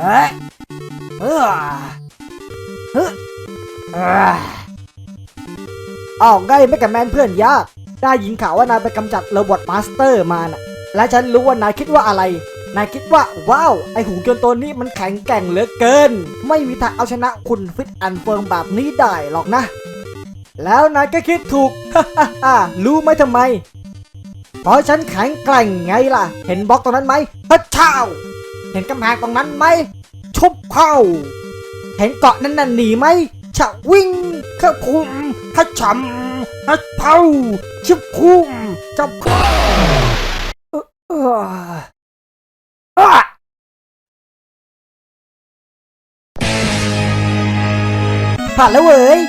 เฮ้ยเออเฮ้ยเอ้ยอ้าไงไม่กับแมนเพื่อนยากได้ยินข่าวว่านายไปกำจัดโรบอทมาสเตอร์มาน่ะ และฉันรู้ว่านายคิดว่าอะไร นายคิดว่าว้าว ไอหูยนต์ตัวนี้มันแข็งแกร่งเหลือเกิน ไม่มีทางเอาชนะคุณฟิตแอนเฟิร์มแบบนี้ได้หรอกนะ แล้วนายก็คิดถูกรู้ไหมทำไม เพราะฉันแข็งแกร่งไงล่ะ เห็นบล็อกตรงนั้นไหมพระเจ้า เห็นกำแพงตรงนั้นไหม ทุบเข้า เห็นเกาะนั้นน่ะหนีไหมฉะวิ่งเข้าคุมข้าฉ่ำข้าเผาชิบคุมจับคุมเอ่อเอออะผ่านแล้วเว้ย